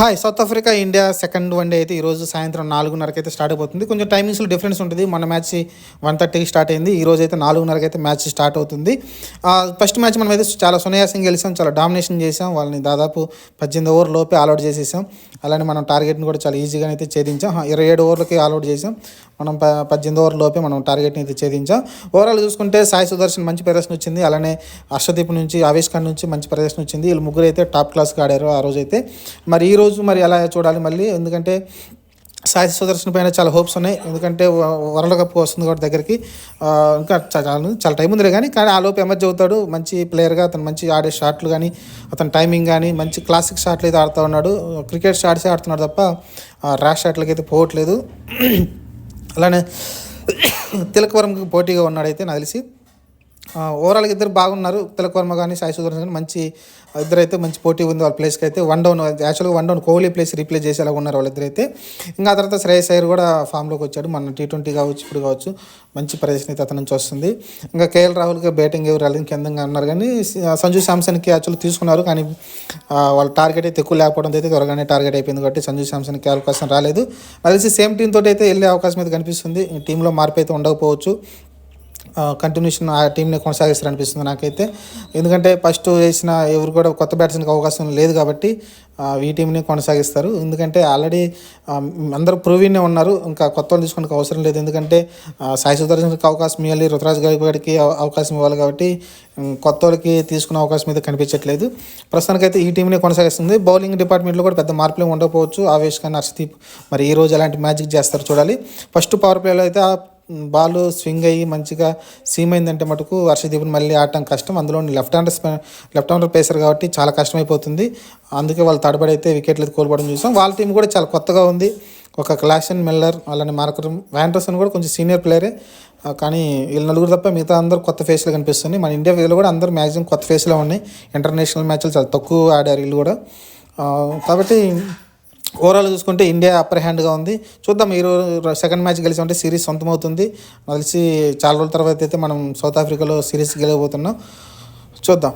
Hi South Africa India second one day అయితే ఈరోజు సాయంత్రం నాలుగున్నరకి అయితే స్టార్ట్ అయిపోతుంది. కొంచెం టైమింగ్స్లో డిఫరెన్స్ ఉంటుంది. మన మ్యాచ్ వన్ థర్టీకి స్టార్ట్ అయింది. ఈ రోజు అయితే నాలుగున్నరకి అయితే మ్యాచ్ స్టార్ట్ అవుతుంది. ఫస్ట్ మ్యాచ్ మనం అయితే చాలా సునాయాసం గెలిచాం. చాలా డామినేషన్ చేసాం వాళ్ళని దాదాపు పద్దెనిమిది ఓవర్ లోపే ఆల్అౌట్ చేసేసాం. అలానే మనం టార్గెట్ని కూడా చాలా ఈజీగా అయితే ఛేదించాం. ఇరవై ఏడు ఓవర్లకి ఆల్అౌట్ చేసాం మనం ప పద్దెనిమిది ఓవర్ లోపే మనం టార్గెట్ని అయితే ఛేదించాం. ఓవరాల్ చూసుకుంటే సాయి సుదర్శన్ మంచి ప్రదర్శన వచ్చింది. అలానే అర్షదీప్ నుంచి ఆవేశ్ ఖాన్ నుంచి మంచి ప్రదర్శన వచ్చింది. వీళ్ళు ముగ్గురు అయితే టాప్ క్లాస్గా ఆడారు ఆ రోజు అయితే మరి ఈ రోజు మరి ఎలా చూడాలి మళ్ళీ? ఎందుకంటే సాయి సుదర్శన్ పైన చాలా హోప్స్ ఉన్నాయి. ఎందుకంటే వరల్డ్ కప్ వస్తుంది కాబట్టి దగ్గరికి. ఇంకా చాలా చాలా టైం ఉందిలే కానీ కానీ ఆ లోపు ఎమర్జ్ అవుతాడు. మంచి ప్లేయర్గా అతను మంచి ఆడే షాట్లు కానీ అతని టైమింగ్ కానీ మంచి క్లాసిక్ షాట్లు అయితే ఆడుతూ ఉన్నాడు. క్రికెట్ షాట్సే ఆడుతున్నాడు తప్ప ర్యాష్ షాట్లకి అయితే పోవట్లేదు. అలానే తిలకవరంకి పోటీగా ఉన్నాడైతే నాకు తెలిసి. ఓవరాల్గా ఇద్దరు బాగున్నారు. తిలక్ వర్మ కానీ సాయి సుదర్శన్ కానీ మంచి ఇద్దరు అయితే మంచి పోటీ ఉంది వాళ్ళ ప్లేస్కి అయితే. వన్ డౌన్ యాక్చువల్గా one down Kohli place replace చేసేలాగా ఉన్నారు వాళ్ళిద్దరు అయితే ఇంకా తర్వాత శ్రేయస్ అయ్యర్ కూడా ఫామ్లోకి వచ్చాడు. మన టీ ట్వంటీ కావచ్చు ఇప్పుడు కావచ్చు మంచి ప్రదర్శన అయితే అతని నుంచి వస్తుంది. ఇంకా కేఎల్ రాహుల్కి బ్యాటింగ్ ఎవరు కేంద్రంగా కిందంగా అన్నారు కానీ సంజు శాంసన్కి యాక్చువల్ తీసుకున్నారు కానీ వాళ్ళ టార్గెట్ అయితే ఎక్కువ లేకపోవడం అయితే త్వరగానే టార్గెట్ అయిపోయింది కాబట్టి సంజు శాంసన్కి అవకాశం రాలేదు. అది సేమ్ టీం తోటి అయితే వెళ్ళే అవకాశం అయితే కనిపిస్తుంది. టీంలో మార్పు అయితే ఉండకపోవచ్చు. కంటిన్యూషన్ ఆ టీంని కొనసాగిస్తారు అనిపిస్తుంది నాకైతే. ఎందుకంటే ఫస్ట్ వేసిన ఎవరు కూడా కొత్త బ్యాట్స్మెన్కి అవకాశం లేదు కాబట్టి ఈ టీంని కొనసాగిస్తారు. ఎందుకంటే ఆల్రెడీ అందరూ ప్రూవీనే ఉన్నారు. ఇంకా కొత్త వాళ్ళు తీసుకోవడానికి అవసరం లేదు. ఎందుకంటే సాయి సుదర్శన్కి అవకాశం ఇవ్వాలి రుతురాజ్ గారికి అవకాశం ఇవ్వాలి కాబట్టి కొత్త వాళ్ళకి తీసుకునే అవకాశం అయితే కనిపించట్లేదు. ప్రస్తుతానికైతే ఈ టీంని కొనసాగిస్తుంది. బౌలింగ్ డిపార్ట్మెంట్లో కూడా పెద్ద మార్పులు ఉండకపోవచ్చు. ఆవేష్ ఖాన్ హర్షదీప్ మరి ఈ రోజు ఎలాంటి మ్యాజిక్ చేస్తారు చూడాలి. ఫస్ట్ పవర్ ప్లేలో అయితే బాల్ స్వింగ్ అయ్యి మంచిగా సీమ్ అయిందంటే మటుకు హర్షదీప్ని మళ్ళీ ఆడటం కష్టం. అందులో left hand left hander pacer కాబట్టి చాలా కష్టమైపోతుంది. అందుకే వాళ్ళు తడబడి అయితే వికెట్లు కోల్పోవడం చూసాం. వాళ్ళ టీం కూడా చాలా కొత్తగా ఉంది. ఒక క్లాషన్ మిల్లర్ అలానే మార్కర్ వ్యాండర్సన్ కూడా కొంచెం సీనియర్ ప్లేయరే కానీ వీళ్ళు నలుగురు తప్ప మిగతా అందరూ కొత్త ఫేస్లు కనిపిస్తుంది మన ఇండియా వీళ్ళు కూడా అందరూ మ్యాక్సిమం కొత్త ఫేస్లో ఉన్నాయి. ఇంటర్నేషనల్ మ్యాచ్లు చాలా తక్కువ ఆడారు వీళ్ళు కూడా. కాబట్టి ఓవరాల్ చూసుకుంటే ఇండియా అప్పర్ హ్యాండ్గా ఉంది. చూద్దాం ఈరోజు సెకండ్ మ్యాచ్ గెలిచామంటే సిరీస్ సొంతమవుతుంది. కలిసి చాలా రోజుల తర్వాత అయితే మనం సౌత్ ఆఫ్రికాలో సిరీస్ గెలవబోతున్నాం. చూద్దాం.